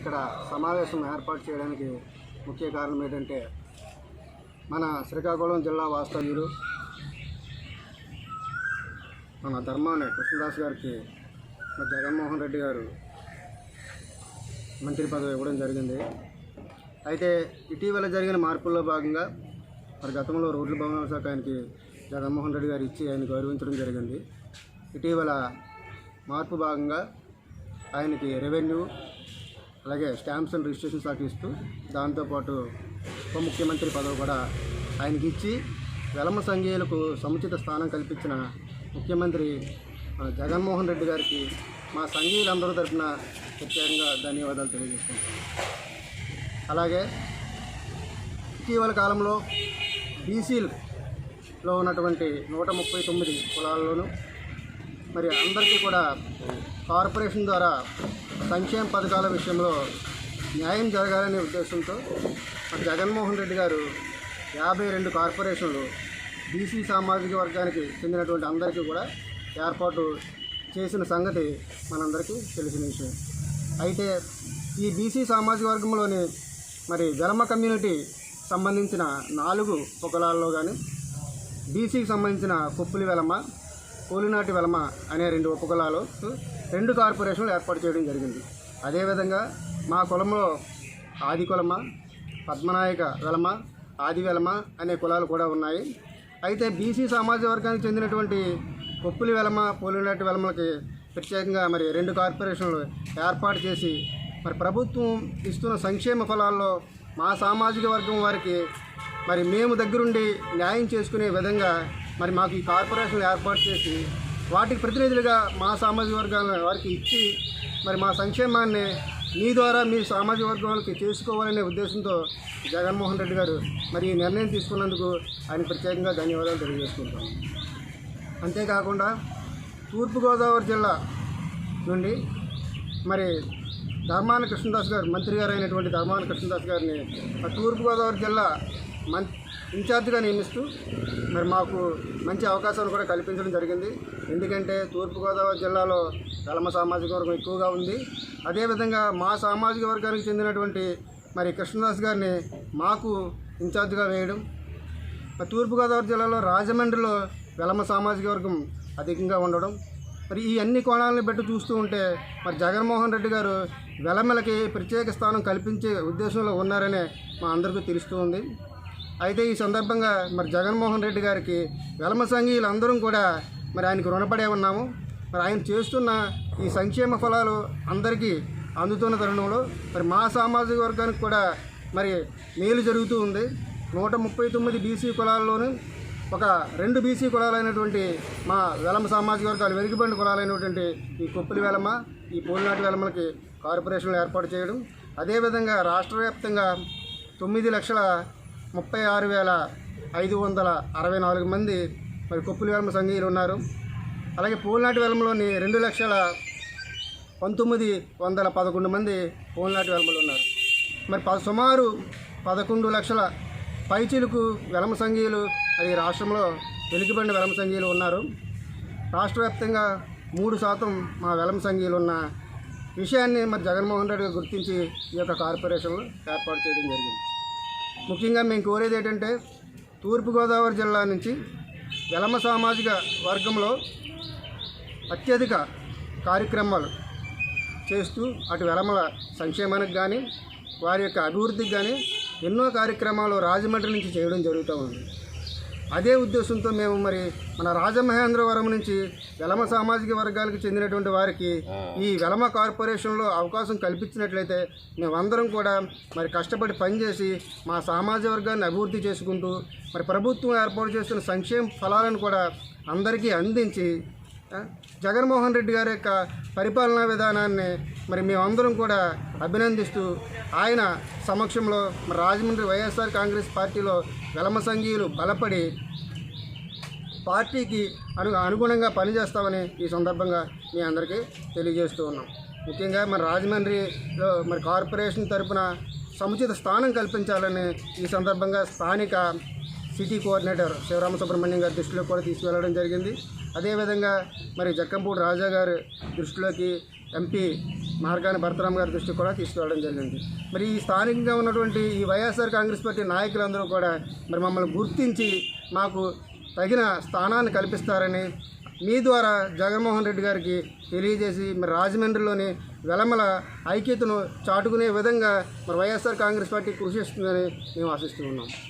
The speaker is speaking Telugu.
ఇక్కడ సమావేశం ఏర్పాటు చేయడానికి ముఖ్య కారణం ఏంటంటే మన శ్రీకాకుళం జిల్లా వాస్తవ్యులు మన ధర్మాన కృష్ణదాస్ గారికి మన జగన్మోహన్ రెడ్డి గారు మంత్రి పదవి ఇవ్వడం జరిగింది. అయితే ఇటీవల జరిగిన మార్పుల్లో భాగంగా మరి గతంలో రోడ్ల భవనాల శాఖ ఆయనకి జగన్మోహన్ రెడ్డి గారు ఇచ్చి ఆయన గౌరవించడం జరిగింది. ఇటీవల మార్పు భాగంగా ఆయనకి రెవెన్యూ అలాగే స్టాంప్స్ అండ్ రిజిస్ట్రేషన్ శాఖ ఇస్తూ దాంతోపాటు ఉప ముఖ్యమంత్రి పదవి కూడా ఆయనకి ఇచ్చి వెలమ సంఘీయులకు సముచిత స్థానం కల్పించిన ముఖ్యమంత్రి జగన్మోహన్ రెడ్డి గారికి మా సంఘీయులందరూ తరఫున ప్రత్యేకంగా ధన్యవాదాలు తెలియజేస్తున్నాం. అలాగే ఇటీవల కాలంలో బీసీలో ఉన్నటువంటి నూట ముప్పై తొమ్మిది కులాల్లోనూ మరి అందరికీ కూడా కార్పొరేషన్ ద్వారా సంక్షేమ పథకాల విషయంలో న్యాయం జరగాలనే ఉద్దేశంతో జగన్మోహన్ రెడ్డి గారు యాభై రెండు కార్పొరేషన్లు బీసీ సామాజిక వర్గానికి చెందినటువంటి అందరికీ కూడా ఏర్పాటు చేసిన సంగతి మనందరికీ తెలిసిన విషయం. అయితే ఈ బీసీ సామాజిక వర్గంలోని మరి వెలమ కమ్యూనిటీ సంబంధించిన నాలుగు పొగలాల్లో కానీ బీసీకి సంబంధించిన కొప్పులి వెలమ పోలినాటి వెలమ అనే రెండు ఉపకులాలు రెండు కార్పొరేషన్లు ఏర్పాటు చేయడం జరిగింది. అదేవిధంగా మా కులంలో ఆది కులమ పద్మనాయక వెలమ ఆది వెలమ అనే కులాలు కూడా ఉన్నాయి. అయితే బీసీ సామాజిక వర్గానికి చెందినటువంటి కొప్పులి వెలమ పోలినట్టు వెలమలకి ప్రత్యేకంగా మరి రెండు కార్పొరేషన్లు ఏర్పాటు చేసి మరి ప్రభుత్వం ఇస్తున్న సంక్షేమ ఫలాల్లో మా సామాజిక వర్గం వారికి మరి మేము దగ్గరుండి న్యాయం చేసుకునే విధంగా మరి మాకు ఈ కార్పొరేషన్లు ఏర్పాటు చేసి వాటికి ప్రతినిధులుగా మా సామాజిక వర్గాలను వారికి ఇచ్చి మరి మా సంక్షేమాన్ని మీ ద్వారా మీ సామాజిక వర్గాలకి చేసుకోవాలనే ఉద్దేశంతో జగన్మోహన్ రెడ్డి గారు మరి ఈ నిర్ణయం తీసుకున్నందుకు ఆయన ప్రత్యేకంగా ధన్యవాదాలు తెలియజేసుకుంటాం అంతేకాకుండా తూర్పుగోదావరి జిల్లా నుండి మరి ధర్మాన కృష్ణదాస్ గారు మంత్రి గారు అయినటువంటి ధర్మాన కృష్ణదాస్ గారిని తూర్పుగోదావరి జిల్లా మం ఇన్ఛార్జ్గా నియమిస్తూ మరి మాకు మంచి అవకాశాలు కూడా కల్పించడం జరిగింది. ఎందుకంటే తూర్పుగోదావరి జిల్లాలో కలమ సామాజిక వర్గం ఎక్కువగా ఉంది. అదేవిధంగా మా సామాజిక వర్గానికి చెందినటువంటి మరి కృష్ణదాస్ గారిని మాకు ఇన్ఛార్జ్గా వేయడం తూర్పుగోదావరి జిల్లాలో రాజమండ్రిలో వెలమ సామాజిక వర్గం అధికంగా ఉండడం మరి ఈ అన్ని కోణాలను బట్టి చూస్తూ ఉంటే మరి జగన్మోహన్ రెడ్డి గారు వెలమలకి ప్రత్యేక స్థానం కల్పించే ఉద్దేశంలో ఉన్నారనే మా అందరికీ తెలుస్తూ ఉంది. అయితే ఈ సందర్భంగా మరి జగన్మోహన్ రెడ్డి గారికి వెలమ సంఘీయులందరం కూడా మరి ఆయనకు రుణపడే ఉన్నాము. మరి ఆయన చేస్తున్న ఈ సంక్షేమ ఫలాలు అందరికీ అందుతున్న తరుణంలో మరి మా సామాజిక వర్గానికి కూడా మరి మేలు జరుగుతూ ఉంది. నూట ముప్పై తొమ్మిది బీసీ కులాల్లోనూ ఒక రెండు బీసీ కులాలైనటువంటి మా వెలమ సామాజిక వర్గాలు వెనుకబడిన కులాలైనటువంటి ఈ కొప్పులి వెలమ ఈ పోలినాటి వెలమలకి కార్పొరేషన్లు ఏర్పాటు చేయడం. అదేవిధంగా రాష్ట్ర వ్యాప్తంగా తొమ్మిది లక్షల ముప్పై ఆరు వేల ఐదు వందల అరవై నాలుగు మంది మరి కొప్పులి వెలమ సంఘీయులు ఉన్నారు. అలాగే పూలనాటి వెలమలోని రెండు లక్షల పంతొమ్మిది వందల పదకొండు మంది పూలనాటి వెలమలు ఉన్నారు. మరి ప సుమారు పదకొండు లక్షల పైచిలుకు వెలమ సంఘీయులు అది రాష్ట్రంలో వెలికిబడిన వెలమ సంఘీయులు ఉన్నారు. రాష్ట్ర వ్యాప్తంగా మూడు శాతం మా వెలమ సంఘీయులు ఉన్న విషయాన్ని మరి జగన్మోహన్ రెడ్డి గుర్తించి ఈ యొక్క కార్పొరేషన్లు ఏర్పాటు చేయడం జరిగింది. ముఖ్యంగా మేము కోరేది ఏంటంటే తూర్పుగోదావరి జిల్లా నుంచి వెలమ సామాజిక వర్గంలో అత్యధిక కార్యక్రమాలు చేస్తూ అటు వెలమల సంక్షేమానికి కానీ వారి యొక్క అభివృద్ధికి కానీ ఎన్నో కార్యక్రమాలు రాజమండ్రి నుంచి చేయడం జరుగుతూ ఉంది. అదే ఉద్దేశంతో మేము మరి మన రాజమహేంద్రవరం నుంచి వెలమ సామాజిక వర్గాలకు చెందినటువంటి వారికి ఈ వెలమ కార్పొరేషన్లో అవకాశం కల్పించినట్లయితే మేమందరం కూడా మరి కష్టపడి పనిచేసి మా సామాజిక వర్గాన్ని అభివృద్ధి చేసుకుంటూ మరి ప్రభుత్వం ఏర్పాటు చేస్తున్న సంక్షేమ ఫలాలను కూడా అందరికీ అందించి జగన్మోహన్ రెడ్డి గారి యొక్క పరిపాలనా విధానాన్ని మరి మేమందరం కూడా అభినందిస్తూ ఆయన సమక్షంలో మరి రాజమండ్రి వైఎస్ఆర్ కాంగ్రెస్ పార్టీలో వెలమ సంఘీయులు బలపడి పార్టీకి అను అనుగుణంగా పనిచేస్తామని ఈ సందర్భంగా మీ అందరికీ తెలియజేస్తూ ఉన్నాం. ముఖ్యంగా మన రాజమండ్రిలో మరి కార్పొరేషన్ తరపున సముచిత స్థానం కల్పించాలని ఈ సందర్భంగా స్థానిక సిటీ కోఆర్డినేటర్ శివరామ సుబ్రహ్మణ్యం గారి దృష్టిలో కూడా తీసుకువెళ్ళడం జరిగింది. అదేవిధంగా మరి జక్కంపూడి రాజా గారి దృష్టిలోకి ఎంపీ మార్గాని భరతరామ్ గారి దృష్టికి కూడా తీసుకువెళ్ళడం జరిగింది. మరి ఈ స్థానికంగా ఉన్నటువంటి ఈ వైఎస్ఆర్ కాంగ్రెస్ పార్టీ నాయకులందరూ కూడా మరి మమ్మల్ని గుర్తించి మాకు తగిన స్థానాన్ని కల్పిస్తారని మీ ద్వారా జగన్మోహన్ రెడ్డి గారికి తెలియజేసి మరి రాజమండ్రిలోని వెలమల ఐక్యతను చాటుకునే విధంగా మరి వైఎస్ఆర్ కాంగ్రెస్ పార్టీ కృషి చేస్తుందని మేము ఆశిస్తూ ఉన్నాం.